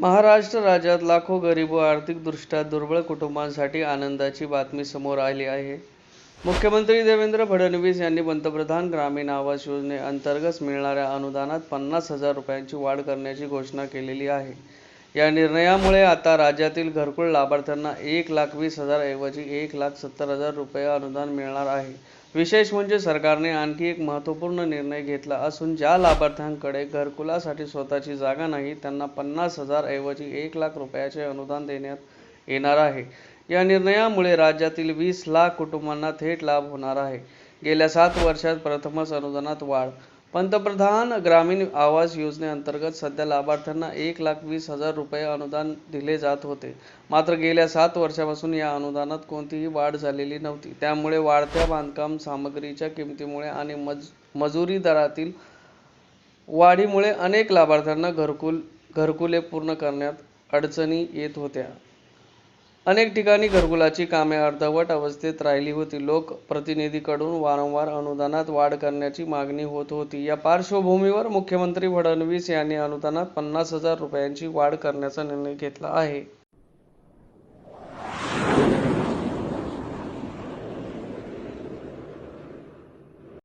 महाराष्ट्र राज्यात लाखो गरीब व आर्थिकदृष्ट्या दुर्बळ कुटुंबांसाठी आनंदाची बातमी समोर आली आहे. मुख्यमंत्री देवेंद्र फडणवीस यांनी पंतप्रधान ग्रामीण आवास योजनेअंतर्गत मिळणाऱ्या अनुदानात पन्नास हजार रुपयांची वाढ करण्याची घोषणा केलेली आहे. या निर्णयामुळे आता राज्यातील घरकुल लाभार्थ्यांना एक लाख वीस हजार ऐवजी एक लाख सत्तर हजार रुपये अनुदान मिळणार आहे. विशेष म्हणजे सरकारने आणखी एक महत्त्वपूर्ण निर्णय घेतला असून ज्या लाभार्थ्यांकडे घरकुलासाठी स्वतःची जागा नाही त्यांना पन्नास हजार ऐवजी एक लाख रुपयाचे अनुदान देण्यात येणार आहे. या निर्णयामुळे राज्यातील वीस लाख कुटुंबांना थेट लाभ होणार आहे. गेल्या सात वर्षात प्रथमच अनुदानात वाढ पंतप्रधान ग्रामीण आवास योजनेअंतर्गत सध्या लाभार्थ्यांना एक लाख वीस हजार रुपये अनुदान दिले जात होते. मात्र गेल्या सात वर्षापासून या अनुदानात कोणतीही वाढ झालेली नव्हती. त्यामुळे वाढत्या बांधकाम सामग्रीच्या किमतीमुळे आणि मज मजुरी दरातील वाढीमुळे अनेक लाभार्थ्यांना घरकुल घरकुले पूर्ण करण्यात अडचणी येत होत्या. अनेक ठिकाणी घरकुलाची कामे अर्धवट अवस्थेत राहिली होती. लोकप्रतिनिधीकडून वारंवार अनुदानात वाढ करण्याची मागणी होत होती. या पार्श्वभूमीवर मुख्यमंत्री फडणवीस यांनी अनुदानात पन्नास हजार रुपयांची वाढ करण्याचा निर्णय घेतला आहे.